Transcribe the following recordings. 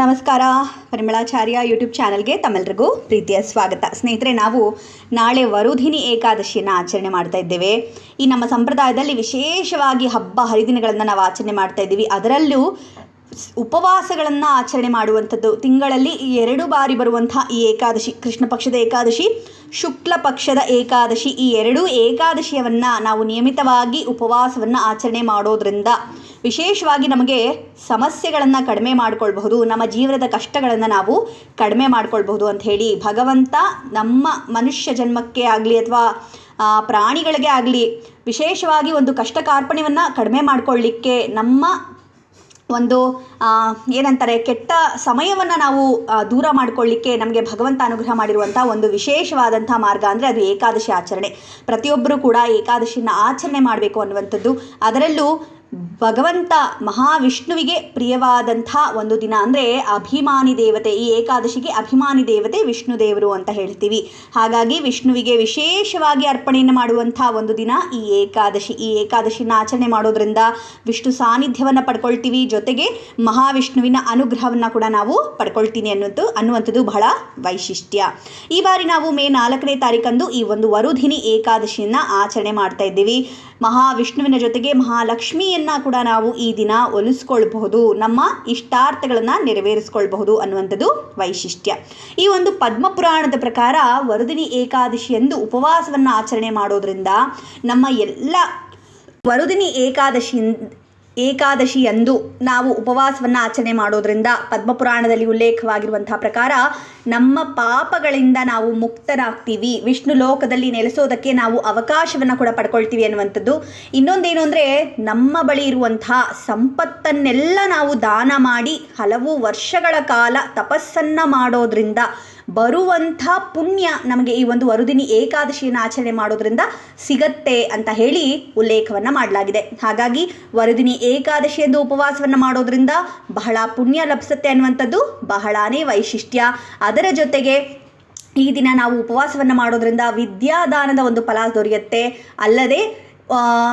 ನಮಸ್ಕಾರ. ಪರಿಮಳಾಚಾರ್ಯ ಯೂಟ್ಯೂಬ್ ಚಾನಲ್ಗೆ ತಮ್ಮೆಲ್ಲರಿಗೂ ಪ್ರೀತಿಯ ಸ್ವಾಗತ. ಸ್ನೇಹಿತರೆ, ನಾವು ನಾಳೆ ವರುಧಿನಿ ಏಕಾದಶಿಯನ್ನು ಆಚರಣೆ ಮಾಡ್ತಾ ಇದ್ದೇವೆ. ಈ ನಮ್ಮ ಸಂಪ್ರದಾಯದಲ್ಲಿ ವಿಶೇಷವಾಗಿ ಹಬ್ಬ ಹರಿದಿನಗಳನ್ನು ನಾವು ಆಚರಣೆ ಮಾಡ್ತಾ ಇದ್ದೀವಿ. ಅದರಲ್ಲೂ ಉಪವಾಸಗಳನ್ನು ಆಚರಣೆ ಮಾಡುವಂಥದ್ದು. ತಿಂಗಳಲ್ಲಿ ಎರಡು ಬಾರಿ ಬರುವಂತಹ ಈ ಏಕಾದಶಿ, ಕೃಷ್ಣ ಪಕ್ಷದ ಏಕಾದಶಿ, ಶುಕ್ಲ ಪಕ್ಷದ ಏಕಾದಶಿ, ಈ ಎರಡೂ ಏಕಾದಶಿಯವನ್ನು ನಾವು ನಿಯಮಿತವಾಗಿ ಉಪವಾಸವನ್ನು ಆಚರಣೆ ಮಾಡೋದ್ರಿಂದ ವಿಶೇಷವಾಗಿ ನಮಗೆ ಸಮಸ್ಯೆಗಳನ್ನು ಕಡಿಮೆ ಮಾಡಿಕೊಳ್ಬಹುದು, ನಮ್ಮ ಜೀವನದ ಕಷ್ಟಗಳನ್ನು ನಾವು ಕಡಿಮೆ ಮಾಡಿಕೊಳ್ಬಹುದು ಅಂತ ಹೇಳಿ ಭಗವಂತ ನಮ್ಮ ಮನುಷ್ಯ ಜನ್ಮಕ್ಕೆ ಆಗಲಿ ಅಥವಾ ಪ್ರಾಣಿಗಳಿಗೆ ಆಗಲಿ ವಿಶೇಷವಾಗಿ ಒಂದು ಕಷ್ಟ ಕಾರ್ಪಣ್ಯವನ್ನು ಕಡಿಮೆ ಮಾಡಿಕೊಳ್ಳಿಕ್ಕೆ ನಮ್ಮ ಒಂದು ಏನಂತಾರೆ, ಕೆಟ್ಟ ಸಮಯವನ್ನು ನಾವು ದೂರ ಮಾಡಿಕೊಳ್ಳಿಕ್ಕೆ ನಮಗೆ ಭಗವಂತ ಅನುಗ್ರಹ ಮಾಡಿರುವಂಥ ಒಂದು ವಿಶೇಷವಾದಂಥ ಮಾರ್ಗ ಅಂದರೆ ಅದು ಏಕಾದಶಿ ಆಚರಣೆ. ಪ್ರತಿಯೊಬ್ಬರೂ ಕೂಡ ಏಕಾದಶಿನ ಆಚರಣೆ ಮಾಡಬೇಕು ಅನ್ನುವಂಥದ್ದು. ಅದರಲ್ಲೂ ಭಗವಂತ ಮಹಾವಿಷ್ಣುವಿಗೆ ಪ್ರಿಯವಾದಂಥ ಒಂದು ದಿನ ಅಂದರೆ ಅಭಿಮಾನಿ ದೇವತೆ, ಈ ಏಕಾದಶಿಗೆ ಅಭಿಮಾನಿ ದೇವತೆ ವಿಷ್ಣು ದೇವರು ಅಂತ ಹೇಳ್ತೀವಿ. ಹಾಗಾಗಿ ವಿಷ್ಣುವಿಗೆ ವಿಶೇಷವಾಗಿ ಅರ್ಪಣೆಯನ್ನು ಮಾಡುವಂಥ ಒಂದು ದಿನ ಈ ಏಕಾದಶಿ. ಈ ಏಕಾದಶಿನ ಆಚರಣೆ ಮಾಡೋದ್ರಿಂದ ವಿಷ್ಣು ಸಾನ್ನಿಧ್ಯವನ್ನು ಪಡ್ಕೊಳ್ತೀವಿ. ಜೊತೆಗೆ ಮಹಾವಿಷ್ಣುವಿನ ಅನುಗ್ರಹವನ್ನು ಕೂಡ ನಾವು ಪಡ್ಕೊಳ್ತೀನಿ ಅನ್ನೋದು ಅನ್ನುವಂಥದ್ದು ಬಹಳ ವೈಶಿಷ್ಟ್ಯ. ಈ ಬಾರಿ ನಾವು ಮೇ ನಾಲ್ಕನೇ ತಾರೀಕಂದು ಈ ಒಂದು ವರುಧಿನಿ ಏಕಾದಶಿಯನ್ನು ಆಚರಣೆ ಮಾಡ್ತಾ ಇದ್ದೀವಿ. ಮಹಾವಿಷ್ಣುವಿನ ಜೊತೆಗೆ ಮಹಾಲಕ್ಷ್ಮಿಯನ್ನು ಕೂಡ ನಾವು ಈ ದಿನ ಒಲಿಸ್ಕೊಳ್ಬಹುದು. ನಮ್ಮ ಇಷ್ಟಾರ್ಥಗಳನ್ನು ನೆರವೇರಿಸ್ಕೊಳ್ಬಹುದು ಅನ್ನುವಂಥದ್ದು ವೈಶಿಷ್ಟ್ಯ. ಈ ಒಂದು ಪದ್ಮಪುರಾಣದ ಪ್ರಕಾರ ವರುದಿನಿ ಏಕಾದಶಿಯಂದು ಉಪವಾಸವನ್ನು ಆಚರಣೆ ಮಾಡೋದ್ರಿಂದ ನಮ್ಮ ಎಲ್ಲ ವರುದಿನಿ ಏಕಾದಶಿ ಏಕಾದಶಿಯಂದು ನಾವು ಉಪವಾಸವನ್ನು ಆಚರಣೆ ಮಾಡೋದ್ರಿಂದ ಪದ್ಮಪುರಾಣದಲ್ಲಿ ಉಲ್ಲೇಖವಾಗಿರುವಂತಹ ಪ್ರಕಾರ ನಮ್ಮ ಪಾಪಗಳಿಂದ ನಾವು ಮುಕ್ತರಾಗ್ತೀವಿ. ವಿಷ್ಣು ಲೋಕದಲ್ಲಿ ನೆಲೆಸೋದಕ್ಕೆ ನಾವು ಅವಕಾಶವನ್ನು ಕೂಡ ಪಡ್ಕೊಳ್ತೀವಿ ಅನ್ನುವಂಥದ್ದು. ಇನ್ನೊಂದೇನು ಅಂದರೆ ನಮ್ಮ ಬಳಿ ಇರುವಂತಹ ಸಂಪತ್ತನ್ನೆಲ್ಲ ನಾವು ದಾನ ಮಾಡಿ ಹಲವು ವರ್ಷಗಳ ಕಾಲ ತಪಸ್ಸನ್ನು ಮಾಡೋದ್ರಿಂದ ಬರುವಂಥ ಪುಣ್ಯ ನಮಗೆ ಈ ಒಂದು ವರುದಿನಿ ಏಕಾದಶಿಯನ್ನು ಆಚರಣೆ ಮಾಡೋದ್ರಿಂದ ಸಿಗತ್ತೆ ಅಂತ ಹೇಳಿ ಉಲ್ಲೇಖವನ್ನು ಮಾಡಲಾಗಿದೆ. ಹಾಗಾಗಿ ವರುದಿನಿ ಏಕಾದಶಿ ಎಂದು ಉಪವಾಸವನ್ನು ಮಾಡೋದ್ರಿಂದ ಬಹಳ ಪುಣ್ಯ ಲಭಿಸುತ್ತೆ ಅನ್ನುವಂಥದ್ದು ಬಹಳನೇ ವೈಶಿಷ್ಟ್ಯ. ಅದರ ಜೊತೆಗೆ ಈ ದಿನ ನಾವು ಉಪವಾಸವನ್ನು ಮಾಡೋದ್ರಿಂದ ವಿದ್ಯಾದಾನದ ಒಂದು ಫಲ ದೊರೆಯುತ್ತೆ. ಅಲ್ಲದೆ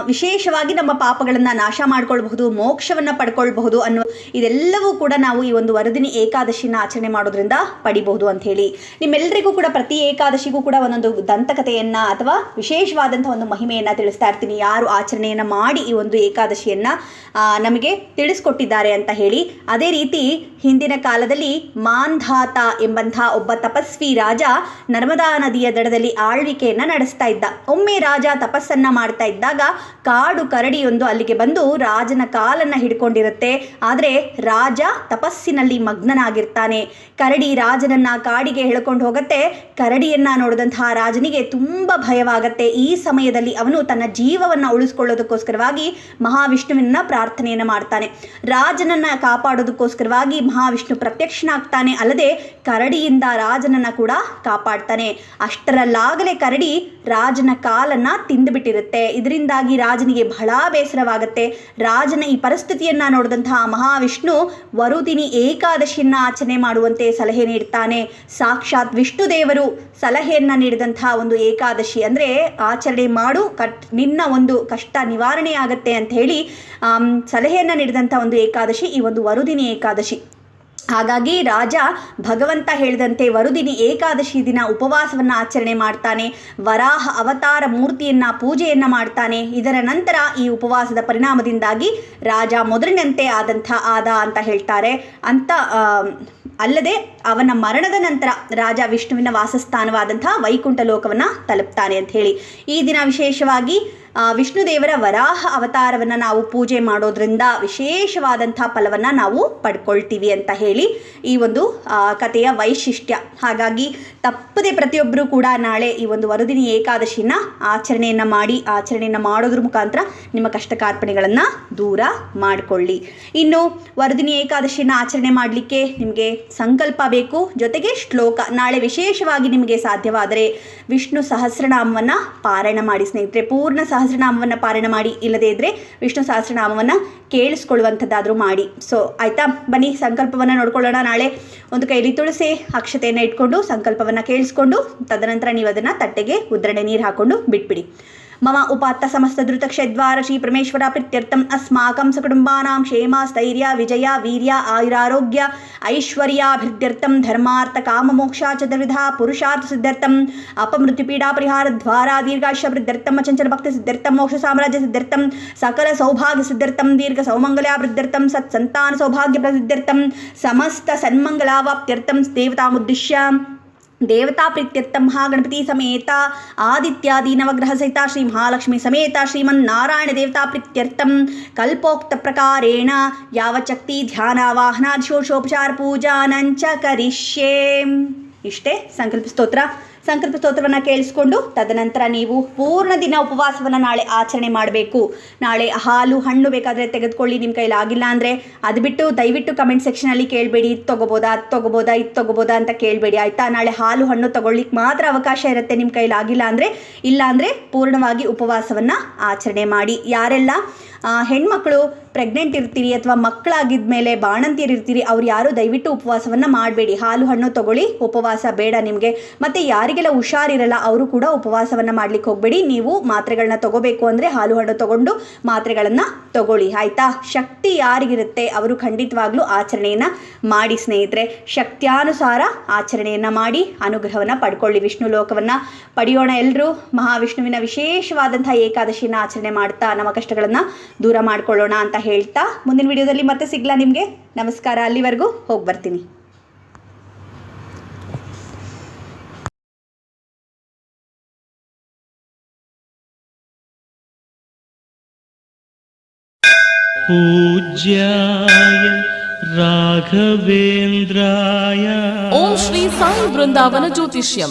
ವಿಶೇಷವಾಗಿ ನಮ್ಮ ಪಾಪಗಳನ್ನು ನಾಶ ಮಾಡ್ಕೊಳ್ಬಹುದು, ಮೋಕ್ಷವನ್ನು ಪಡ್ಕೊಳ್ಬಹುದು ಅನ್ನೋ ಇದೆಲ್ಲವೂ ಕೂಡ ನಾವು ಈ ಒಂದು ವರದಿನಿ ಏಕಾದಶಿನ ಆಚರಣೆ ಮಾಡೋದ್ರಿಂದ ಪಡಿಬಹುದು ಅಂತ ಹೇಳಿ. ನಿಮ್ಮೆಲ್ಲರಿಗೂ ಕೂಡ ಪ್ರತಿ ಏಕಾದಶಿಗೂ ಕೂಡ ಒಂದೊಂದು ದಂತಕಥೆಯನ್ನು ಅಥವಾ ವಿಶೇಷವಾದಂಥ ಒಂದು ಮಹಿಮೆಯನ್ನು ತಿಳಿಸ್ತಾ ಇರ್ತೀನಿ. ಯಾರು ಆಚರಣೆಯನ್ನು ಮಾಡಿ ಈ ಒಂದು ಏಕಾದಶಿಯನ್ನು ನಮಗೆ ತಿಳಿಸ್ಕೊಟ್ಟಿದ್ದಾರೆ ಅಂತ ಹೇಳಿ. ಅದೇ ರೀತಿ ಹಿಂದಿನ ಕಾಲದಲ್ಲಿ ಮಾಂಧಾತ ಎಂಬಂಥ ಒಬ್ಬ ತಪಸ್ವಿ ರಾಜ ನರ್ಮದಾ ನದಿಯ ದಡದಲ್ಲಿ ಆಳ್ವಿಕೆಯನ್ನು ನಡೆಸ್ತಾ ಇದ್ದ. ಒಮ್ಮೆ ರಾಜ ತಪಸ್ಸನ್ನ ಮಾಡ್ತಾ ಇದ್ದಾಗ ಕಾಡು ಕರಡಿಯೊಂದು ಅಲ್ಲಿಗೆ ಬಂದು ರಾಜನ ಕಾಲನ್ನ ಹಿಡ್ಕೊಂಡಿರುತ್ತೆ. ಆದರೆ ರಾಜ ತಪಸ್ಸಿನಲ್ಲಿ ಮಗ್ನನಾಗಿರ್ತಾನೆ. ಕರಡಿ ರಾಜನನ್ನ ಕಾಡಿಗೆ ಹೇಳ್ಕೊಂಡು ಹೋಗುತ್ತೆ. ಕರಡಿಯನ್ನ ನೋಡಿದಂತಹ ರಾಜನಿಗೆ ತುಂಬ ಭಯವಾಗತ್ತೆ. ಈ ಸಮಯದಲ್ಲಿ ಅವನು ತನ್ನ ಜೀವವನ್ನು ಉಳಿಸ್ಕೊಳ್ಳೋದಕ್ಕೋಸ್ಕರವಾಗಿ ಮಹಾವಿಷ್ಣುವಿನ ಪ್ರಾರ್ಥನೆಯನ್ನು ಮಾಡ್ತಾನೆ. ರಾಜನನ್ನ ಕಾಪಾಡೋದಕ್ಕೋಸ್ಕರವಾಗಿ ಮಹಾವಿಷ್ಣು ಪ್ರತ್ಯಕ್ಷನಾಗ್ತಾನೆ. ಅಲ್ಲದೆ ಕರಡಿಯಿಂದ ರಾಜನನ್ನ ಕೂಡ ಕಾಪಾಡ್ತಾನೆ. ಅಷ್ಟರಲ್ಲಾಗಲೇ ಕರಡಿ ರಾಜನ ಕಾಲನ್ನ ತಿಂದುಬಿಟ್ಟಿರುತ್ತೆ. ಇದರಿಂದಾಗಿ ರಾಜನಿಗೆ ಬಹಳ ಬೇಸರವಾಗುತ್ತೆ. ರಾಜನ ಈ ಪರಿಸ್ಥಿತಿಯನ್ನ ನೋಡಿದಂತಹ ಮಹಾವಿಷ್ಣು ವರುದಿನಿ ಏಕಾದಶಿಯನ್ನ ಆಚರಣೆ ಮಾಡುವಂತೆ ಸಲಹೆ ನೀಡ್ತಾನೆ. ಸಾಕ್ಷಾತ್ ವಿಷ್ಣು ದೇವರು ಸಲಹೆಯನ್ನ ನೀಡಿದಂತಹ ಒಂದು ಏಕಾದಶಿ ಅಂದ್ರೆ ಆಚರಣೆ ಮಾಡು, ಕಟ್, ನಿನ್ನ ಒಂದು ಕಷ್ಟ ನಿವಾರಣೆ ಆಗತ್ತೆ ಅಂತ ಹೇಳಿ ಸಲಹೆಯನ್ನು ನೀಡಿದಂಥ ಒಂದು ಏಕಾದಶಿ ಈ ಒಂದು ವರುದಿನಿ ಏಕಾದಶಿ. ಹಾಗಾಗಿ ರಾಜ ಭಗವಂತ ಹೇಳಿದಂತೆ ವರುದಿನಿ ಏಕಾದಶಿ ದಿನ ಉಪವಾಸವನ್ನು ಆಚರಣೆ ಮಾಡ್ತಾನೆ, ವರಾಹ ಅವತಾರ ಮೂರ್ತಿಯನ್ನ ಪೂಜೆಯನ್ನ ಮಾಡ್ತಾನೆ. ಇದರ ನಂತರ ಈ ಉಪವಾಸದ ಪರಿಣಾಮದಿಂದಾಗಿ ರಾಜ ಮೊದಲಿನಂತೆ ಆದಂಥ ಆದ ಅಂತ ಹೇಳ್ತಾರೆ. ಅಂತ ಅಲ್ಲದೆ ಅವನ ಮರಣದ ನಂತರ ರಾಜ ವಿಷ್ಣುವಿನ ವಾಸಸ್ಥಾನವಾದಂಥ ವೈಕುಂಠ ಲೋಕವನ್ನು ತಲುಪ್ತಾನೆ ಅಂತ ಹೇಳಿ. ಈ ದಿನ ವಿಶೇಷವಾಗಿ ವಿಷ್ಣುದೇವರ ವರಾಹ ಅವತಾರವನ್ನು ನಾವು ಪೂಜೆ ಮಾಡೋದ್ರಿಂದ ವಿಶೇಷವಾದಂಥ ಫಲವನ್ನು ನಾವು ಪಡ್ಕೊಳ್ತೀವಿ ಅಂತ ಹೇಳಿ ಈ ಒಂದು ಕಥೆಯ ವೈಶಿಷ್ಟ್ಯ. ಹಾಗಾಗಿ ತಪ್ಪದೆ ಪ್ರತಿಯೊಬ್ಬರೂ ಕೂಡ ನಾಳೆ ಈ ಒಂದು ವರದಿನಿ ಏಕಾದಶಿನ ಆಚರಣೆಯನ್ನು ಮಾಡಿ, ಆಚರಣೆಯನ್ನು ಮಾಡೋದ್ರ ಮುಖಾಂತರ ನಿಮ್ಮ ಕಷ್ಟ ಕಾರ್ಪಣೆಗಳನ್ನು ದೂರ ಮಾಡಿಕೊಳ್ಳಿ. ಇನ್ನು ವರದಿನಿ ಏಕಾದಶಿನ ಆಚರಣೆ ಮಾಡಲಿಕ್ಕೆ ನಿಮಗೆ ಸಂಕಲ್ಪ ಬೇಕು. ಜೊತೆಗೆ ಶ್ಲೋಕ, ನಾಳೆ ವಿಶೇಷವಾಗಿ ನಿಮಗೆ ಸಾಧ್ಯವಾದರೆ ವಿಷ್ಣು ಸಹಸ್ರನಾಮವನ್ನು ಪಾರಾಯಣ ಮಾಡಿ ಸ್ನೇಹಿತರೆ. ಪೂರ್ಣ ಸಹಸ್ರನಾಮವನ್ನು ಪಾರಾಯಣ ಮಾಡಿ, ಇಲ್ಲದೇ ಇದ್ದರೆ ವಿಷ್ಣು ಸಹಸ್ರನಾಮವನ್ನು ಕೇಳಿಸ್ಕೊಳ್ಳುವಂಥದ್ದಾದರೂ ಮಾಡಿ. ಸೊ ಆಯಿತಾ? ಬನ್ನಿ, ಸಂಕಲ್ಪವನ್ನು ನೋಡ್ಕೊಳ್ಳೋಣ. ನಾಳೆ ಒಂದು ಕೈಲಿ ತುಳಸಿ ಅಕ್ಷತೆಯನ್ನು ಇಟ್ಕೊಂಡು ಸಂಕಲ್ಪವನ್ನು ಕೇಳಿಸ್ಕೊಂಡು, ತದನಂತರ ನೀವು ಅದನ್ನು ತಟ್ಟೆಗೆ ಉದ್ರಣೆ ನೀರು ಹಾಕ್ಕೊಂಡು ಬಿಟ್ಬಿಡಿ. मम उपात्त समस्तद्रुतक्षद्वार श्रीपरमेश्वर प्रीत्यर्थम् अस्माकं सकुटुम्बानां क्षेम स्थैर्य विजय, वीर्य, आयुरारोग्य ऐश्वर्याभिवृद्ध्यर्थं धर्मार्थकाममोक्षा चतुर्विधा पुरुषार्थसिद्ध्यर्थम् अपमृत्युपीडापरिहारद्वारा दीर्घायुष्यवृद्ध्यर्थम् अचञ्चलभक्तिसिद्ध्यर्थं मोक्षसाम्राज्यसिद्ध्यर्थं सकलसौभाग्यसिद्ध्यर्थं दीर्घसौमङ्गलावृद्ध्यर्थं सत्सन्तानसौभाग्यप्रसिद्ध्यर्थं समस्तसन्मङ्गलावाप्त्यर्थं देवतामुद्दिश्य ದೇವತಾ ಪ್ರೀತ್ಯರ್ಥ ಮಹಾಗಣಪತಿ ಸಮೇತ, ಆದಿತ್ಯಾದಿ ನವಗ್ರಹ ಸಹಿತ ಶ್ರೀ ಮಹಾಲಕ್ಷ್ಮಿ ಸಮೇತ ಶ್ರೀಮನ್ನಾರಾಯಣ ದೇವತಾ ಪ್ರೀತ್ಯರ್ಥಂ ಕಲ್ಪೋಕ್ತ ಪ್ರಕಾರೇಣ, ಯಾವ ಚಕ್ತಿ ಧ್ಯಾನ ವಾಹನಾದಿ ಶೋಷೋಪಚಾರ ಪೂಜಾನಂಚ ಕರಿಷ್ಯೇ. ಇಷ್ಟೇ, ಸಂಕಲ್ಪ ಸ್ತೋತ್ರ. ಸಂಕಲ್ಪ ಸ್ತೋತ್ರವನ್ನು ಕೇಳಿಸ್ಕೊಂಡು ತದನಂತರ ನೀವು ಪೂರ್ಣ ದಿನ ಉಪವಾಸವನ್ನು ನಾಳೆ ಆಚರಣೆ ಮಾಡಬೇಕು. ನಾಳೆ ಹಾಲು, ಹಣ್ಣು ಬೇಕಾದರೆ ತೆಗೆದುಕೊಳ್ಳಿ ನಿಮ್ಮ ಕೈಲಿ ಆಗಿಲ್ಲ ಅಂದರೆ ಅದು ಬಿಟ್ಟು ದಯವಿಟ್ಟು ಕಮೆಂಟ್ ಸೆಕ್ಷನಲ್ಲಿ ಕೇಳಬೇಡಿ, ಇದು ತೊಗೋಬೋದಾ, ಅದು ತೊಗೋಬೋದಾ, ಇದು ತೊಗೋಬೋದಾ ಅಂತ ಕೇಳಬೇಡಿ, ಆಯಿತಾ? ನಾಳೆ ಹಾಲು, ಹಣ್ಣು ತೊಗೊಳ್ಳಿಕ್ಕೆ ಮಾತ್ರ ಅವಕಾಶ ಇರುತ್ತೆ ನಿಮ್ಮ ಕೈಲಿ ಆಗಿಲ್ಲ ಅಂದರೆ ಇಲ್ಲ ಅಂದರೆ ಪೂರ್ಣವಾಗಿ ಉಪವಾಸವನ್ನು ಆಚರಣೆ ಮಾಡಿ. ಯಾರೆಲ್ಲ ಹೆಣ್ಮಕ್ಳು ಪ್ರೆಗ್ನೆಂಟ್ ಇರ್ತೀರಿ ಅಥವಾ ಮಕ್ಕಳಾಗಿದ್ದ ಮೇಲೆ ಬಾಣಂತಿಯರು ಇರ್ತೀರಿ, ಅವ್ರು ಯಾರು ದಯವಿಟ್ಟು ಉಪವಾಸವನ್ನು ಮಾಡಬೇಡಿ. ಹಾಲು, ಹಣ್ಣು ತಗೊಳ್ಳಿ, ಉಪವಾಸ ಬೇಡ ನಿಮಗೆ. ಮತ್ತು ಯಾರಿಗೆಲ್ಲ ಹುಷಾರಿರಲ್ಲ, ಅವರು ಕೂಡ ಉಪವಾಸವನ್ನು ಮಾಡ್ಲಿಕ್ಕೆ ಹೋಗಬೇಡಿ. ನೀವು ಮಾತ್ರೆಗಳನ್ನ ತಗೋಬೇಕು ಅಂದರೆ ಹಾಲು, ಹಣ್ಣು ತಗೊಂಡು ಮಾತ್ರೆಗಳನ್ನು ತಗೊಳ್ಳಿ. ಆಯಿತಾ? ಶಕ್ತಿ ಯಾರಿಗಿರುತ್ತೆ? ಅವರು ಖಂಡಿತವಾಗ್ಲೂ ಆಚರಣೆಯನ್ನು ಮಾಡಿ, ಸ್ನೇಹಿತರೆ. ಶಕ್ತ್ಯಾನುಸಾರ ಆಚರಣೆಯನ್ನು ಮಾಡಿ, ಅನುಗ್ರಹವನ್ನು ಪಡ್ಕೊಳ್ಳಿ. ವಿಷ್ಣು ಲೋಕವನ್ನು ಪಡೆಯೋಣ ಎಲ್ಲರೂ ಮಹಾವಿಷ್ಣುವಿನ ವಿಶೇಷವಾದಂಥ ಏಕಾದಶಿನ ಆಚರಣೆ ಮಾಡ್ತಾ, ನಮ್ಮ ಕಷ್ಟಗಳನ್ನು ದೂರ ಮಾಡ್ಕೊಳ್ಳೋಣ ಅಂತ ಹೇಳ್ತಾ ಮುಂದಿನ ವಿಡಿಯೋದಲ್ಲಿ ಮತ್ತೆ ಸಿಗ್ಲಾ ನಿಮಗೆ ನಮಸ್ಕಾರ ಅಲ್ಲಿವರೆಗೂ ಹೋಗಿ ಬರ್ತೀನಿ पूज्याय राघवेन्द्राय ಓಂ ಶ್ರೀ ಸಾಯಿ ಬೃಂದಾವನ ಜ್ಯೋತಿಷ್ಯಂ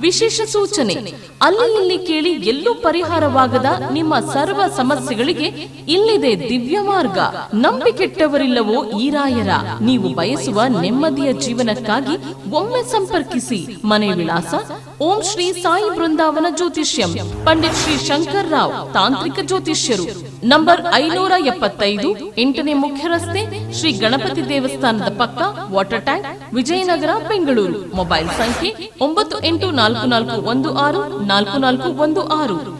ವಿಶೇಷ ಸೂಚನೆ. ಅಲ್ಲಿ ಇಲ್ಲಿ ಕೇಳಿ ಎಲ್ಲೂ ಪರಿಹಾರವಾಗದ ನಿಮ್ಮ ಸರ್ವ ಸಮಸ್ಯೆಗಳಿಗೆ ಇಲ್ಲಿದೆ ದಿವ್ಯ ಮಾರ್ಗ. ನಂಬಿಕೆಟ್ಟವರಿಲ್ಲವೋ ಈರಾಯರ ರಾಯರ ನೀವು ಬಯಸುವ ನೆಮ್ಮದಿಯ ಜೀವನಕ್ಕಾಗಿ ಒಮ್ಮೆ ಸಂಪರ್ಕಿಸಿ. ಮನೆ ವಿಳಾಸ, ಓಂ ಶ್ರೀ ಸಾಯಿ ಬೃಂದಾವನ ಜ್ಯೋತಿಷ್ಯಂ. ಪಂಡಿತ್ ಶ್ರೀ ಶಂಕರ್ ರಾವ್, ತಾಂತ್ರಿಕ ಜ್ಯೋತಿಷ್ಯರು. ನಂಬರ್ ಐನೂರ ಎಪ್ಪತ್ತೈದು, ಎಂಟನೇ ಮುಖ್ಯ ರಸ್ತೆ ಶ್ರೀ ಗಣಪತಿ ದೇವಸ್ಥಾನದ ಪಕ್ಕ water tank, Vijayanagar, Bengaluru. Mobile ಸಂಖ್ಯೆ ಒಂಬತ್ತು ಎಂಟು ನಾಲ್ಕು ನಾಲ್ಕು ಒಂದು ಆರು, ನಾಲ್ಕು ನಾಲ್ಕು ಒಂದು ಆರು.